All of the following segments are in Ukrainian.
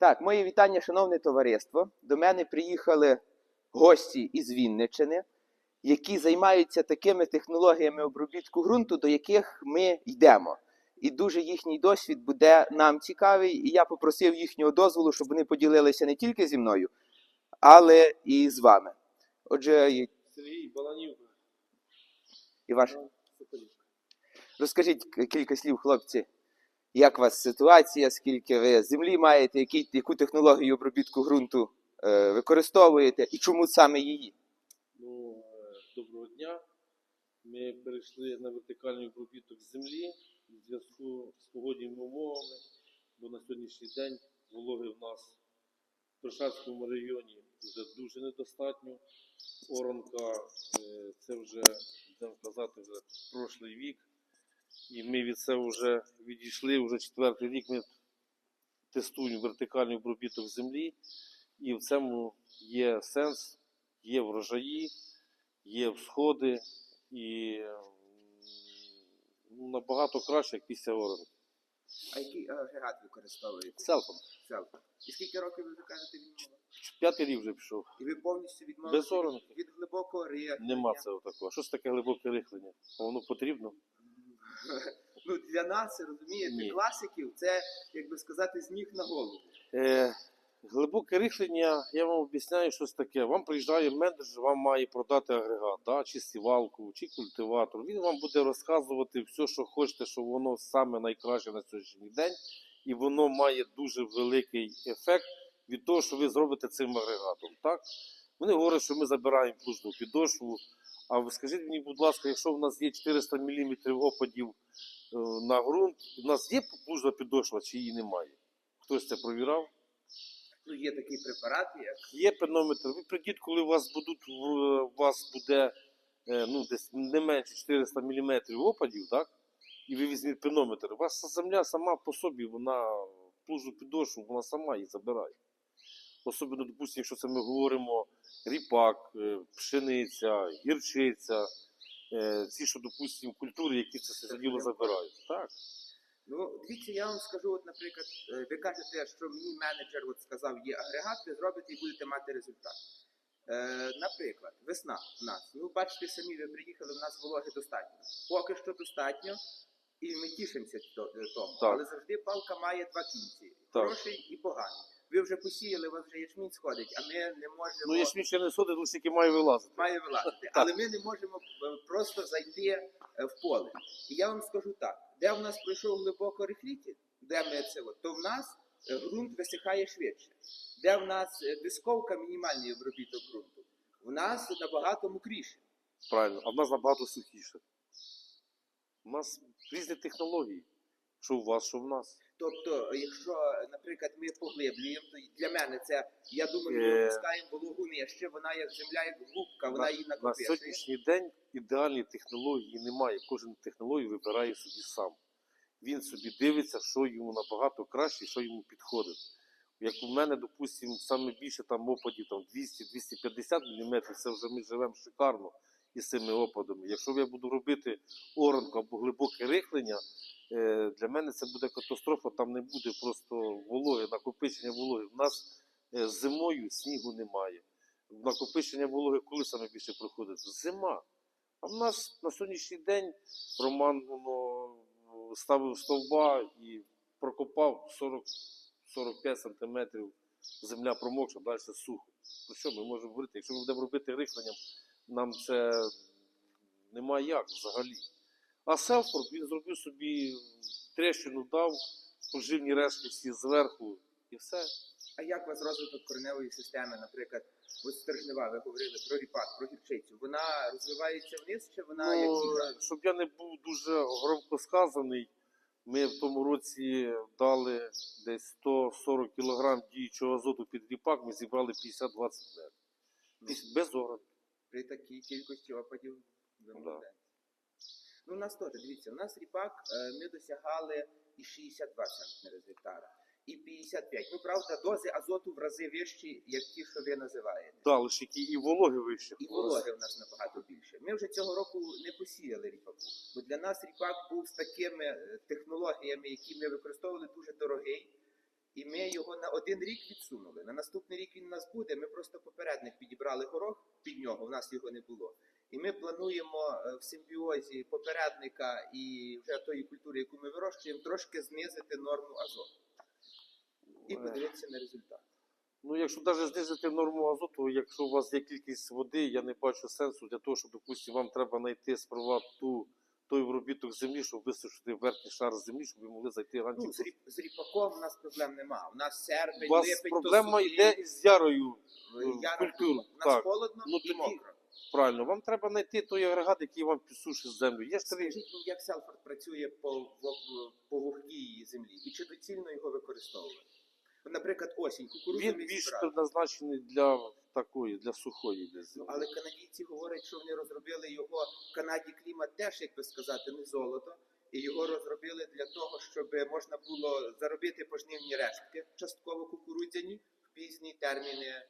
Так, мої вітання, шановне товариство. До мене приїхали гості із Вінничини, які займаються такими технологіями обробітку ґрунту, до яких ми йдемо. І дуже їхній досвід буде нам цікавий. І я попросив їхнього дозволу, щоб вони поділилися не тільки зі мною, але і з вами. Отже, Сергій Баланівка. і ваш розкажіть кілька слів, хлопці. Як у вас ситуація? Скільки ви землі маєте? Які, яку технологію обробітку ґрунту е, використовуєте і чому саме її? Ну, е, доброго дня. Ми перейшли на вертикальний обробіток землі в зв'язку з погодними умовами, бо на сьогоднішній день вологи в нас в Прошарському районі вже дуже недостатньо. Оранка е, це вже, будемо казати, вже прошлий вік. І ми від цього вже відійшли, вже четвертий рік ми тестуємо вертикальний обробіток землі. І в цьому є сенс, є врожаї, є всходи і ну, набагато краще, як після оранки. А який агрегат використовуєте? Селфом. Селфа. І скільки років ви кажете відмова? П'ятий рік вже пішов. І ви повністю відмовилися Без оранки. від глибокого рихлення? Нема цього такого. Що ж таке глибоке рихлення? Воно потрібно? Ну, для нас, розумієте, класиків, це, як би сказати, з ніг на голову. Е, глибоке рихлення, я вам об'ясняю, щось таке. Вам приїжджає менеджер, вам має продати агрегат, да, чи сівалку, чи культиватор. Він вам буде розказувати все, що хочете, що воно саме найкраще на сьогоднішній день, і воно має дуже великий ефект від того, що ви зробите цим агрегатом. Так? Вони говорять, що ми забираємо плужну підошву. А ви скажіть мені, будь ласка, якщо в нас є 400 мм опадів е, на ґрунт, у нас є плужна підошва чи її немає? Хтось це провірав? Ну, є такий препарат, як Є пенометр. Ви прийдіть, коли у вас будуть у вас буде е, ну, десь не менше 400 мм опадів, так? І ви візьміть пенометр. У вас земля сама по собі, вона плужу підошву, вона сама її забирає. Особливо, допустимо, якщо це ми говоримо ріпак, е, пшениця, гірчиця, е, ці, що, допустимо, культури, які це все діло забирають. Так. Ну, дивіться, я вам скажу, от, наприклад, е, ви кажете, що мені менеджер от сказав, є агрегат, ви зробите і будете мати результат. Е, наприклад, весна в нас. Ну, бачите самі, ви приїхали, в нас вологи достатньо. Поки що достатньо, і ми тішимося тому. Так. Але завжди палка має два кінці: хороший і поганий. Ви вже посіяли, у вас вже ячмінь сходить, а ми не можемо. Ну, я ж ще не соди, тому тільки має вилазити. має вилазити. Але ми не можемо е, просто зайти е, в поле. І я вам скажу так: де в нас пройшов глибоко рихліті, де ми це, то в нас е, ґрунт висихає швидше. Де в нас дисковка, мінімальний обробіток ґрунту, у нас набагато мокріше. Правильно, а в нас набагато сухіше. У нас різні технології. Що у вас, що в нас. Тобто, якщо, наприклад, ми поглиблюємо, то для мене це, я думаю, Е. ми опускаємо вологу нижче, вона як земля, як губка, вона на, її на накопичує. сьогоднішній день ідеальної технології немає. Кожен технологію вибирає собі сам. Він собі дивиться, що йому набагато краще, що йому підходить. Як у мене, допустимо, саме більше там опадів там 200-250 мм, це вже ми живемо шикарно із цими опадами. Якщо я буду робити оранку або глибоке рихлення, е, для мене це буде катастрофа, там не буде просто вологи, накопичення вологи. У нас е, зимою снігу немає. Накопичення вологи коли саме більше проходить? Зима. А в нас на сьогоднішній день Роман воно, ставив стовба і прокопав 40-45 сантиметрів земля промокша, далі сухо. Про що ми можемо говорити? Якщо ми будемо робити рихленням, нам це немає як взагалі. А Селфорд він зробив собі трещину дав, поживні рештки всі зверху і все. А як у вас розвиток кореневої системи, наприклад, ось стержнева, ви говорили про ріпак, про гірчицю, вона розвивається вниз, чи вона як Ну, ігра? щоб я не був дуже громко сказаний, ми в тому році дали десь 140 кг діючого азоту під ріпак, ми зібрали 50-20 метрів. Без оранки. при такій кількості опадів ви Да. молодець. У нас теж, дивіться, у нас ріпак е, ми досягали і 62 центнери з гектара, і 55. Ну, правда, дози азоту в рази вищі, як ті, що ви називаєте. Да, лише які і вологи вище. І вологи в нас набагато більше. Ми вже цього року не посіяли ріпаку, бо для нас ріпак був з такими е, технологіями, які ми використовували, дуже дорогий. І ми його на один рік відсунули. На наступний рік він у нас буде. Ми просто попередник підібрали горох під нього, у нас його не було. І ми плануємо е, в симбіозі попередника і вже тої культури, яку ми вирощуємо, трошки знизити норму азоту. І Е. подивитися на результат. Ну, якщо навіть знизити норму азоту, якщо у вас є кількість води, я не бачу сенсу для того, щоб, допустимо, вам треба знайти справа ту, той виробіток землі, щоб висушити верхній шар землі, щоб ви могли зайти Ну, ранчо. з, ріп, з ріпаком у нас проблем нема. У нас серпень, У вас липень, проблема йде із ярою. сухий, яра культуру, У нас так. холодно Ну, і тоді- мокро. Правильно, вам треба знайти той агрегат, який вам підсушить землю. Є ж три. Скажіть як Селфорд працює по, в- по вогкій землі і чи доцільно його використовувати? От, Наприклад, осінь, кукурудзу Він більш зібрали. предназначений для такої, для сухої для землі. але канадійці говорять, що вони розробили його в Канаді клімат теж, як би сказати, не золото. І його розробили для того, щоб можна було заробити пожнивні рештки, частково кукурудзяні, в пізні терміни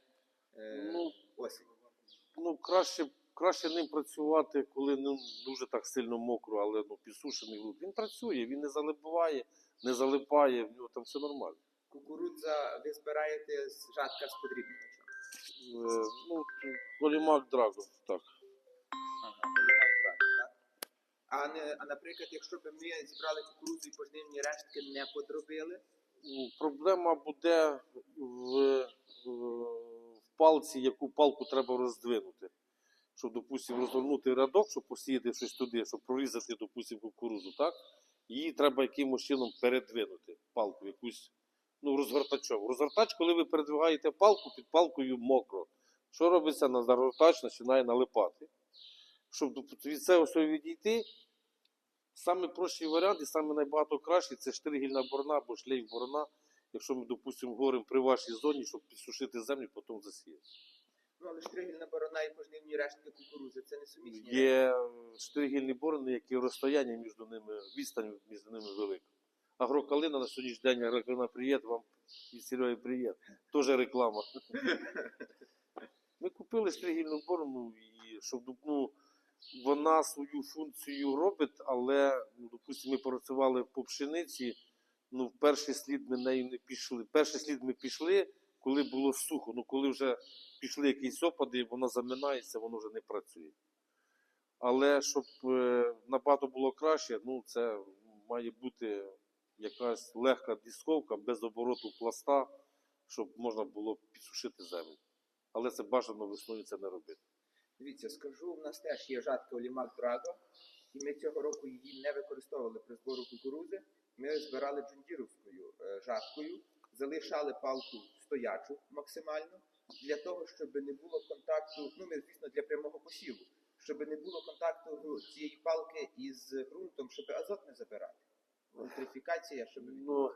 е, Ну, осені. Ну краще, краще ним працювати, коли ну, дуже так сильно мокро, але ну, підсушений ґрунт. Він працює, він не залипає, не залипає, в нього там все нормально. Кукурудза ви збираєте з жатка з подрібнювачем. Е, ну, Колімак Драго, так. Ага, полімер правильно, так? А, не, а наприклад, якщо б ми зібрали кукурудзу і пожнивні рештки не подробили, Ну, Проблема буде в, в палці, яку палку треба роздвинути. Щоб, допустимо, розгорнути рядок, щоб посіяти щось туди, щоб прорізати, допустимо, кукурузу, так? Її треба якимось чином передвинути, палку якусь, ну, розгортачом. Розгортач, коли ви передвигаєте палку, під палкою мокро. Що робиться? На розгортач починає налипати. Щоб від цього всього відійти, Саме варіант і найбагато кращий це штригільна борона або шлейф борона. Якщо ми, допустимо, говоримо при вашій зоні, щоб підсушити землю, потім засіяти. ну але штригільна борона і пожнивні рештки кукурудзи це не сумісні. Є штригільні борони, які розстояння між ними, відстань між ними велика. Агрокалина на сьогоднішній день агрокалина привіт, вам від Сереги привіт. Теж реклама. Ми купили штригільну борону, і щоб ну, вона свою функцію робить, але, ну, допустимо, ми працювали по пшениці, ну, в перший слід ми нею не пішли. Перший слід ми пішли, коли було сухо. Ну, коли вже пішли якісь опади, воно заминається, воно вже не працює. Але щоб е, набагато було краще, ну, це має бути якась легка дисковка без обороту пласта, щоб можна було підсушити землю. Але це бажано весною це не робити. Дивіться, скажу, в нас теж є жатка Олімак Драго, і ми цього року її не використовували при збору кукурудзи. Ми збирали джундіровською е, жаткою, залишали палку стоячу максимально для того, щоб не було контакту, ну ми, звісно, для прямого посіву, щоб не було контакту ну, цієї палки із ґрунтом, щоб азот не забирати. Вольтрифікація, щоб Ну,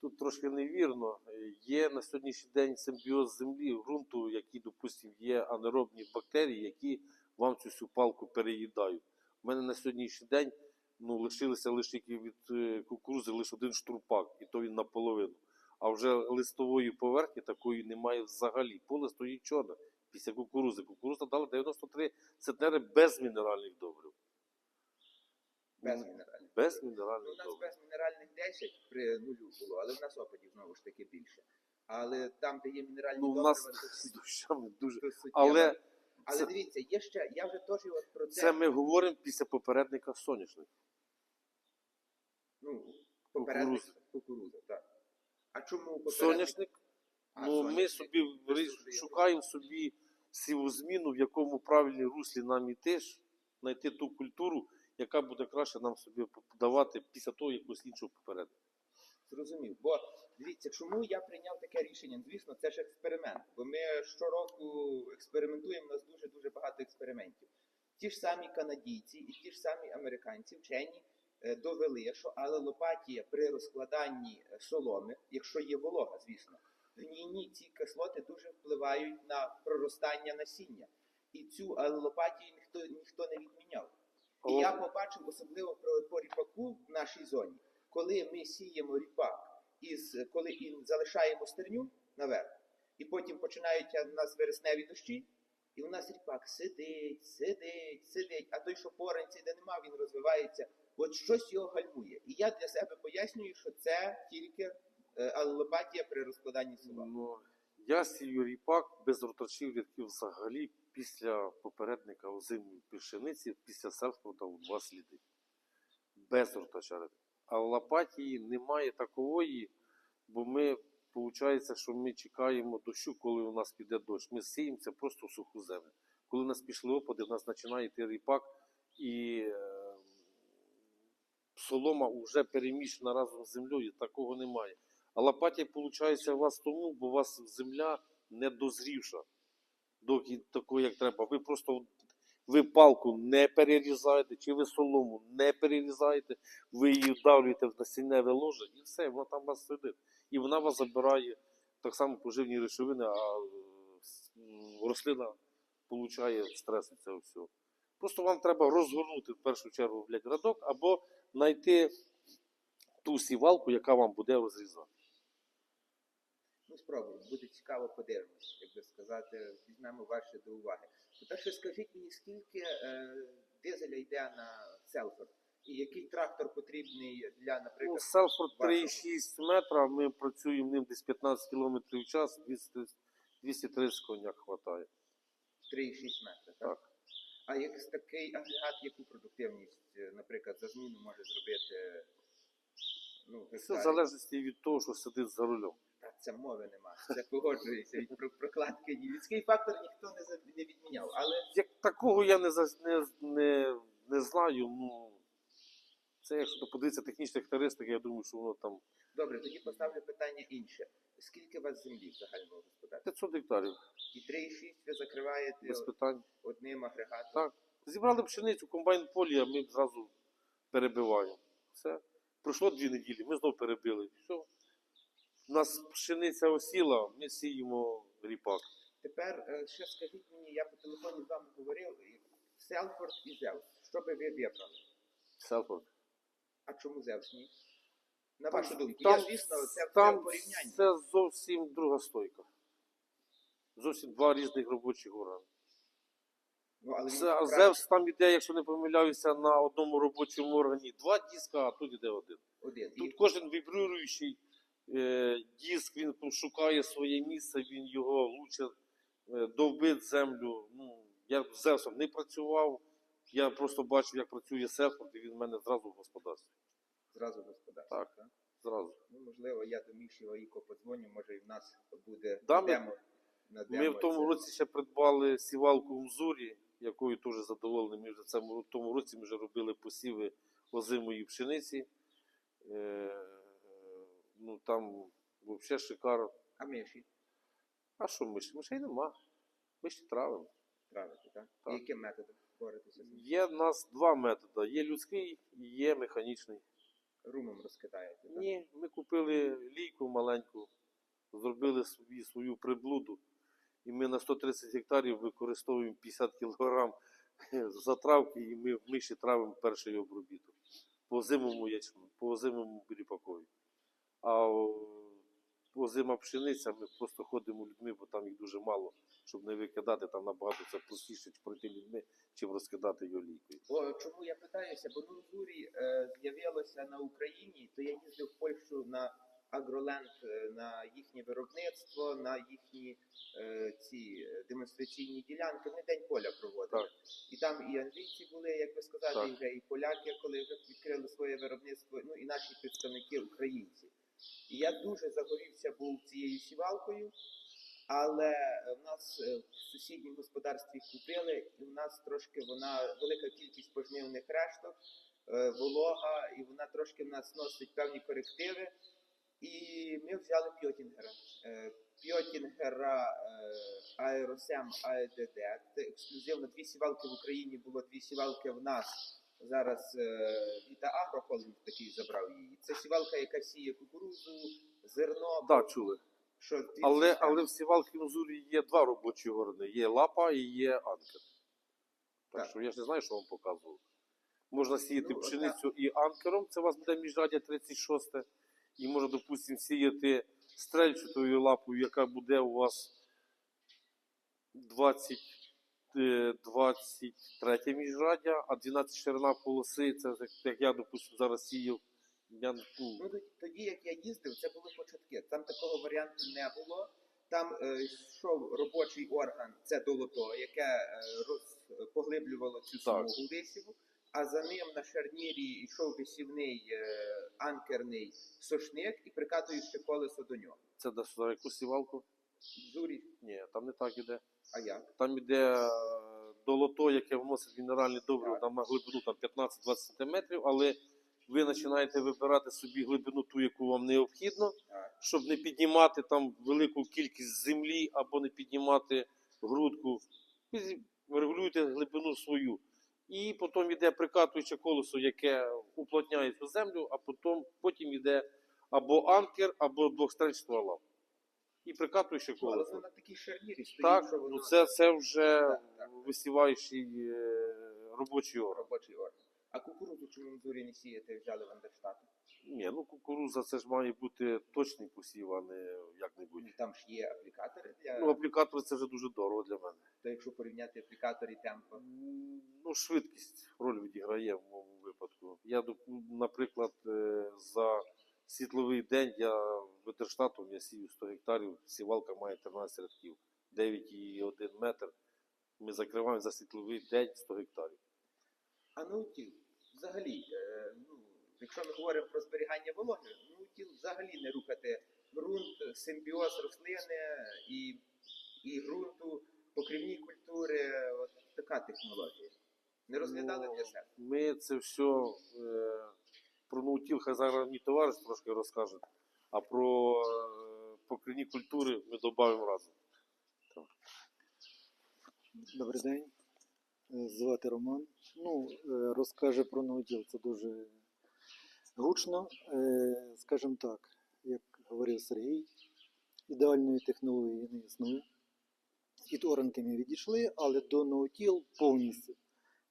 тут трошки невірно. Є на сьогоднішній день симбіоз землі, ґрунту, які, допустимо, є анаеробні бактерії, які вам цю всю палку переїдають. У мене на сьогоднішній день ну, лишилося лише від е, кукурузи лише один штурпак, і то він наполовину. А вже листової поверхні такої немає взагалі. Поле стоїть чорне після кукурузи. Кукуруза дала 93 центнери без мінеральних добрив. без мінералів. Без Ну, мінеральних у нас добрив. без мінеральних 10 при нулю було, але в нас опадів знову ж таки більше. Але там, де є мінеральні Ну, добрива, нас то дощами дуже. то суттєво. Але Але це- дивіться, є ще, я вже теж от про це, Це ми говоримо після попередника соняшник. Ну, попередник кукуруза, так. А чому попередник? Соняшник, А, ну ми соняшник. собі в- висушує. шукаємо собі сівозміну, в якому правильній руслі нам іти, ж, знайти ту культуру, яка буде краще нам собі давати після того якогось іншого попередника. Зрозумів. Бо дивіться, чому я прийняв таке рішення? Звісно, це ж експеримент. Бо ми щороку експериментуємо, у нас дуже-дуже багато експериментів. Ті ж самі канадійці і ті ж самі американці, вчені, довели, що алелопатія при розкладанні е, соломи, якщо є волога, звісно, гнійні ці кислоти дуже впливають на проростання насіння. І цю алелопатію ніхто, ніхто не відміняв. І я побачив особливо про по ріпаку в нашій зоні, коли ми сіємо ріпак, із коли і залишаємо стерню наверх, і потім починають у нас вересневі дощі, і у нас ріпак сидить, сидить, сидить, а той, що поранці, де нема, він розвивається. От щось його гальмує. І я для себе пояснюю, що це тільки е, алелопатія при розкладанні села. Ну, я сію ріпак без ротачів рядків взагалі після попередника озимої пшениці, після селфорда у два сліди. Без ротача рядків. А лопатії немає такової, бо ми, виходить, що ми чекаємо дощу, коли у нас піде дощ. Ми сіємося просто в суху землю. Коли у нас пішли опади, у нас починає йти ріпак і е, солома вже перемішана разом з землею, такого немає. А лопатія, виходить, у вас тому, бо у вас земля не дозрівша до кі- такої, як треба. Ви просто ви палку не перерізаєте, чи ви солому не перерізаєте, ви її вдавлюєте в насінневе ложе, і все, вона там у вас сидить. І вона вас забирає так само поживні речовини, а рослина получає стрес від цього всього. Просто вам треба розгорнути в першу чергу блядь, радок або знайти ту сівалку, яка вам буде розрізати. Ну, спробуємо, буде цікаво подивимось, як би сказати, візьмемо ваше до уваги. По-перше, скажіть мені, скільки е, дизеля йде на Селфорд? І який трактор потрібний для, Ну, наприклад, Селфорд вашого. 3,6 метра, ми працюємо ним десь 15 км в час, 230 230 коняк хватає. 3,6 метра, так? Так. А як такий агрегат, яку продуктивність, е, наприклад, за зміну може зробити? Ну, Все в залежності від того, що сидить за рулем. Та це мови нема. Це погоджується. від про прокладки. Людський фактор ніхто не, не відміняв. Але Як такого я не, не, не, не знаю. Ну, це якщо подивитися технічні характеристики, я думаю, що воно там добре, тоді поставлю питання інше. Скільки у вас землі в загальному господарстві? 500 гектарів, І 3,6 ви закриваєте без питань. одним агрегатом. Так. Зібрали пшеницю, комбайн полі, а ми зразу перебиваємо. Все. Пройшло дві неділі, ми знову перебили. Все. У нас пшениця осіла, ми сіємо ріпак. Тепер е, ще скажіть мені, я по телефоні з вами говорив, Селфорд і Зевс. Що би ви вибрали? Селфорд. А чому Зевс ні? На Там- вашу думку, там- я звісно, це Там в порівнянні. це зовсім друга стойка. Зовсім два різних робочих органи. Ну, але Це, а. Зевс там іде, якщо не помиляюся, на одному робочому органі два диска, а тут іде один. один. І Тут кожен вібруючий е, диск, він шукає своє місце, він його лучше е, довбить землю. Ну, я з Зевсом не працював, я просто бачив, як працює Сефорд, і він в мене зразу в господарстві. зразу господарство. Так. так? Зразу. Ну, можливо, я до Міші Ваїко подзвоню, може і в нас буде Да, на ми- демо. На Ми демо в тому це. році ще придбали сівалку в Мзурі, якою теж задоволені. Ми вже в цьому в тому році ми вже робили посіви озимої пшениці. Е, ну там взагалі шикарно. А Міші А що миші? Мишей нема. Ми ще травимо. травити, так? Так. Яким методом боретеся з ним? Є в нас два методи: є людський і є механічний. Румом розкидаєте, так? Ні, ми купили лійку маленьку, зробили собі свою приблуду, і ми на 130 гектарів використовуємо 50 кг затравки, і ми в миші травимо перший обробіток по зимому ячму, по зимому ріпакові. А о, по зима пшениця ми просто ходимо людьми, бо там їх дуже мало, щоб не викидати, там набагато це простіше пройти людьми, чим розкидати його лійкою. Бо чому я питаюся? Бо Нурзурі е, з'явилося на Україні, то я їздив в Польщу на Агроленд, е, на їхнє виробництво, на їхні е, ці демонстраційні ділянки. Вони день поля проводили. Так. І там і англійці були, як би сказати, Так. і вже і поляки, коли вже відкрили своє виробництво, ну і наші представники українці. І я дуже загорівся був цією сівалкою. Але е, в нас е, в сусідньому господарстві купили, і в нас трошки вона велика кількість пожнивних решток, е, волога, і вона трошки в нас носить певні корективи. І ми взяли Пьотінгера. Пьотінгера Аеросем АЕДД. Це ексклюзивно дві сівалки в Україні було, дві сівалки в нас. Зараз Віта Агрохолдинг такий забрав її. Це сівалка, яка сіє кукурудзу, зерно. Так, чули. Але, але в сівалки Мзурі є два робочі органи. Є лапа і є анкер. Так, Так. що я ж не знаю, що вам показував. Можна сіяти Ну, пшеницю і анкером, це у вас буде міжрадя 36. І можна, допустимо, сіяти стрельчатою лапою, яка буде у вас 20, е, 23 міжрадя, а 12 ширина полоси, це як я, допустимо, зараз сіяв, Я, ну, тоді- як я їздив, це були початки. Там такого варіанту не було. Там е, йшов робочий орган, це долото, яке е, роз, поглиблювало цю Так. смугу а за ним на шарнірі йшов висівний е, анкерний сошник і прикатуючи колесо до нього. це до сюди яку сівалку? Зурі, Ні, там не так іде. а як? Там іде е, долото, яке вносить мінеральне добриво Так. там на глибину там, 15-20 см, але ви починаєте вибирати собі глибину ту, яку вам необхідно, щоб не піднімати там велику кількість землі або не піднімати грудку. Ви регулюєте глибину свою. І потім йде прикатуюче колесо, яке уплотняє цю землю, а потім, потім йде або анкер, або двохстрельчатого ствола. І прикатуюче але колесо. воно на такій шарнірі стоїть, Так, ну це, це вже висіваючий е, робочий орган. робочий орган. А кукурудзу чому в зорі не сіяти взяли в Андерштату? Ні, ну кукуруза це ж має бути точний посів, а не як-небудь. Там ж є аплікатори для Ну, аплікатор це вже дуже дорого для мене. то якщо порівняти аплікатор і темпо. Ну, швидкість роль відіграє в моєму випадку. Я, наприклад, е, за світловий день я ветерштатом я сію 100 гектарів, сівалка має 13 рядків, 9,1 метр. Ми закриваємо за світловий день 100 гектарів. А наутіл взагалі, е, ну, якщо ми говоримо про зберігання вологи, наутіл взагалі не рухати ґрунт, симбіоз рослини і, і ґрунту, покривні культури, от така технологія. Не розглядали Ну, для себе. Ми це все е, про наутіл, хай зараз мій товариш трошки розкаже, а про е, покривні культури ми додамо разом. Добрий день. Е, Звати Роман. Ну, е, розкаже про науділ. Це дуже гучно. Е, Скажімо так, як говорив Сергій, ідеальної технології не існує. Від оранки ми відійшли, але до ноутіл повністю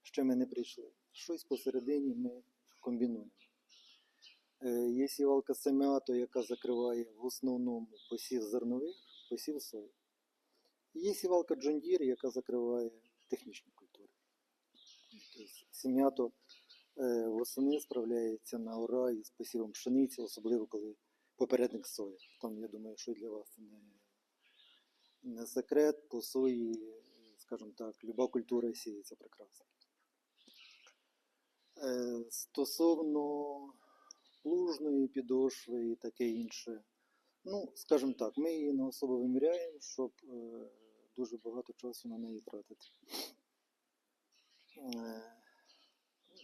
ще ми не прийшли. Щось посередині ми комбінуємо. Є сівалка семіато, яка закриває в основному посів зернових, посів сої. Є сівалка Deere, яка закриває технічні Тобто Сем'ято е, восени справляється на ура із посівом пшениці, особливо коли попередник соя. Там, я думаю, що для вас не, не секрет, по сої, скажімо так, люба культура сіється прекрасно. Е, стосовно плужної підошви і таке інше. Ну, скажімо так, ми її не особо виміряємо, щоб е, дуже багато часу на неї тратити. Е,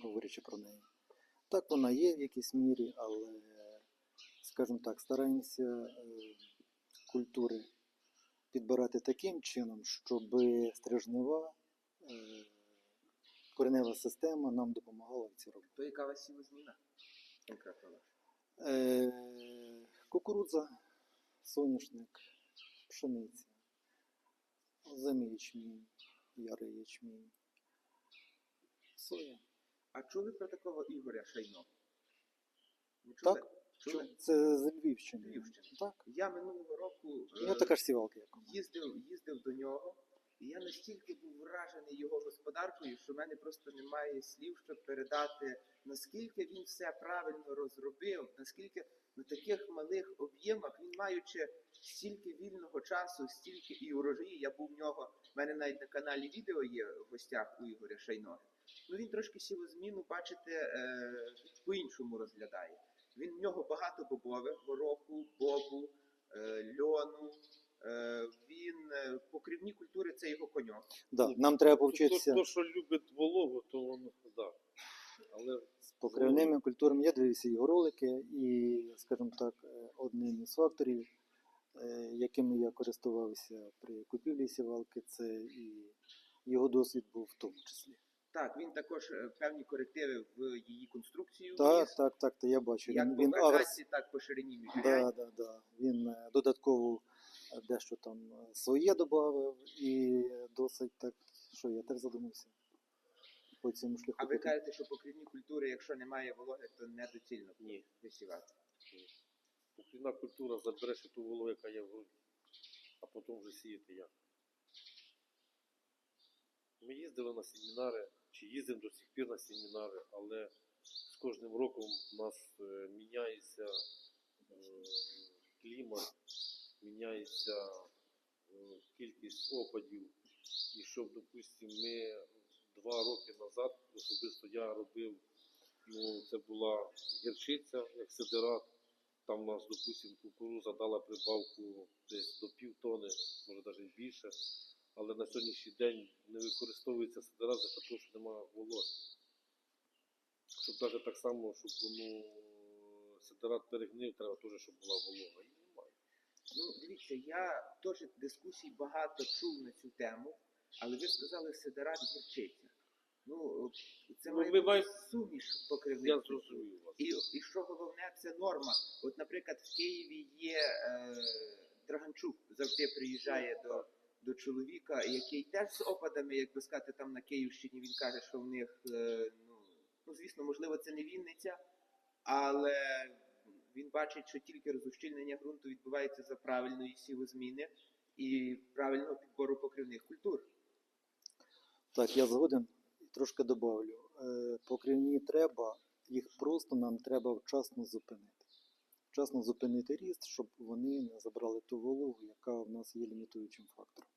говорячи про неї. Так, вона є в якійсь мірі, але, скажімо так, стараємося е, культури підбирати таким чином, щоб стрижнева, е, коренева система нам допомагала в цій роботі. То яка вас? Конкретно. Е, кукурудза, соняшник, пшениця, озимий ячмінь, ярий ячмінь, соя. А чули про такого Ігоря Шайно? Чули? Так, Чули? Це з Львівщини. Львівщини. Так. Я минулого року е, Ну, така ж сівалка, як у мене. їздив, їздив до нього, і я настільки був вражений його господаркою, що в мене просто немає слів, щоб передати, наскільки він все правильно розробив, наскільки на таких малих об'ємах він маючи стільки вільного часу, стільки і урожаї. Я був в нього, в мене навіть на каналі відео є в гостях у Ігоря Шайного. Ну він трошки сівозміну, бачите, е, по-іншому розглядає. Він в нього багато бобових, гороху, бобу, е, льону. Е, він е, покривні культури це його коньок. Да, нам треба повчитися то, що любить вологу, то воно да. Але з покривними культурами. Я дивився його ролики, і, скажімо так, одним із факторів, якими я користувався при купівлі сівалки, це і його досвід був в тому числі. Так, він також е, певні корективи в її конструкцію Так, вніс, так, так, то я бачу. як Він, по він так по ширині да, міжрядь. да, да. він е, додатково е, дещо там своє додав і досить так, що я теж задумався по цьому шляху. А ви кажете, що покривні культури, якщо немає вологи, то недоцільно ні. висівати. Покрівна культура забереш ту вологу, яка є в ґрунті, а потім вже сіяти як. Ми їздили на семінари, чи їздимо до сих пір на семінари, але з кожним роком у нас е, міняється е, клімат, міняється е, кількість опадів. І щоб, допустимо, ми два роки назад, особисто я робив, ну, це була гірчиця, як сидерат. Там у нас, допустимо, кукуруза дала прибавку десь до півтони, може навіть більше. Але на сьогоднішній день не використовується сидерат за того, що немає вологи. Щоб навіть так само, щоб ну, сидерат перегнив, треба теж, щоб була волога. І немає. Ну, дивіться, я теж дискусій багато чув на цю тему, але ви сказали сидерат гірчиця. Ну, це Ну, має бути суміш покривних. Я зрозумів вас. І, і що головне, це норма. От, наприклад, в Києві є е, Драганчук, завжди приїжджає до, до чоловіка, який теж з опадами, як би сказати, там на Київщині він каже, що в них, е, ну, ну, звісно, можливо, це не Вінниця, але він бачить, що тільки розущільнення ґрунту відбувається за правильної сівозміни і правильного підбору покривних культур. Так, я згоден. Трошки добавлю. Е, Покривні треба, їх просто нам треба вчасно зупинити. Вчасно зупинити ріст, щоб вони не забрали ту вологу, яка в нас є лімітуючим фактором.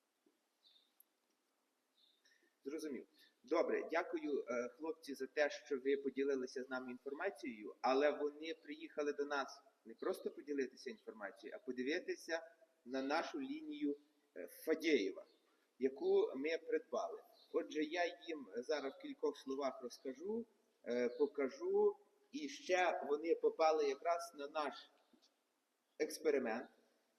Зрозумів. Добре, дякую, е, хлопці, за те, що ви поділилися з нами інформацією, але вони приїхали до нас не просто поділитися інформацією, а подивитися на нашу лінію е, Фадєєва, яку ми придбали. Отже, я їм зараз в кількох словах розкажу, е, покажу, і ще вони попали якраз на наш експеримент,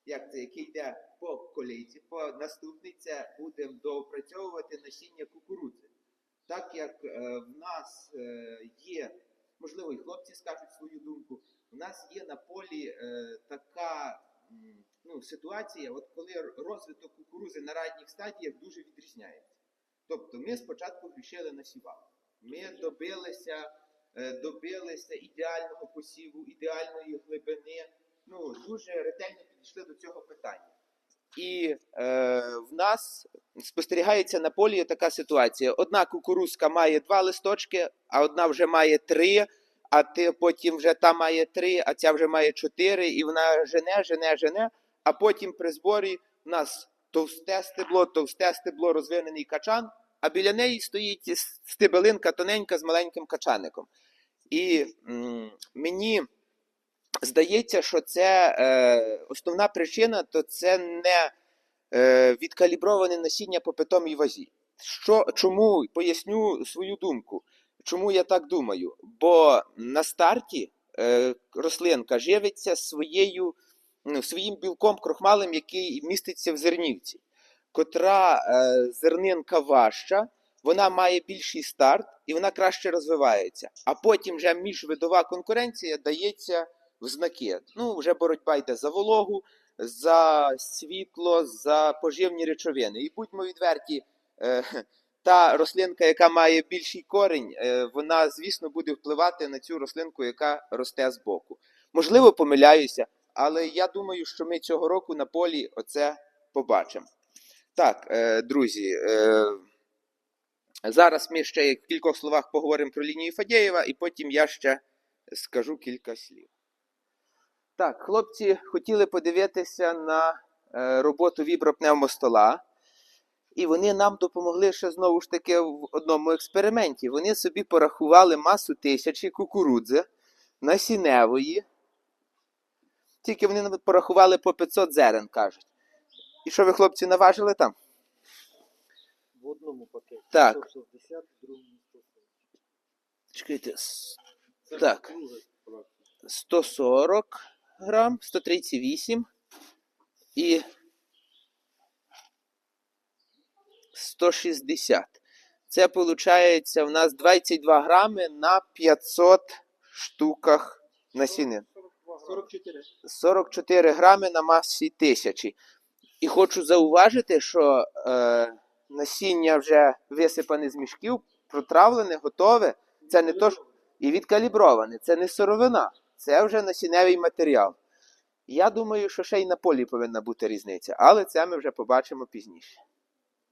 як це, який йде по колійці, по наступний це будемо доопрацьовувати насіння кукурудзи. Так як е, в нас е, є, можливо, і хлопці скажуть свою думку, у нас є на полі е, така ну, ситуація, от коли розвиток кукурузи на ранніх стадіях дуже відрізняється. Тобто ми спочатку грішили на сівалку. Ми добилися, добилися ідеального посіву, ідеальної глибини. Ну, дуже ретельно підійшли до цього питання. І е, в нас спостерігається на полі така ситуація. Одна кукурузка має два листочки, а одна вже має три, а ти потім вже та має три, а ця вже має чотири, і вона жене, жене, жене. А потім при зборі в нас товсте стебло, товсте стебло, розвинений качан, а біля неї стоїть стебелинка тоненька з маленьким качаником. І мені здається, що це е, основна причина, то це не е, відкаліброване насіння по питомій вазі. Що, чому поясню свою думку? Чому я так думаю? Бо на старті е, рослинка живиться своєю, ну, своїм білком крохмалем, який міститься в зернівці, котра зернинка важча, вона має більший старт і вона краще розвивається. А потім вже міжвидова конкуренція дається в знаки. Ну, вже боротьба йде за вологу, за світло, за поживні речовини. І будьмо відверті, е, та рослинка, яка має більший корінь, е, вона, звісно, буде впливати на цю рослинку, яка росте збоку. Можливо, помиляюся, але я думаю, що ми цього року на полі оце побачимо. Так, е, друзі. Зараз ми ще в кількох словах поговоримо про лінію Фадєєва, і потім я ще скажу кілька слів. Так, хлопці хотіли подивитися на е, роботу вібропневмостола, і вони нам допомогли ще знову ж таки в одному експерименті. Вони собі порахували масу тисячі кукурудзи насінневої. Тільки вони порахували по 500 зерен, кажуть. І що ви, хлопці, наважили там? Так. 160, в другому 140. Чекайте, Так. 140 грам, 138 і 160. Це виходить в нас 22 грами на 500 штуках насінин. 44. 44 грами на масі тисячі. І хочу зауважити, що е, насіння вже висипане з мішків, протравлене, готове. Це не то, що і відкаліброване. Це не сировина, це вже насінневий матеріал. Я думаю, що ще й на полі повинна бути різниця, але це ми вже побачимо пізніше.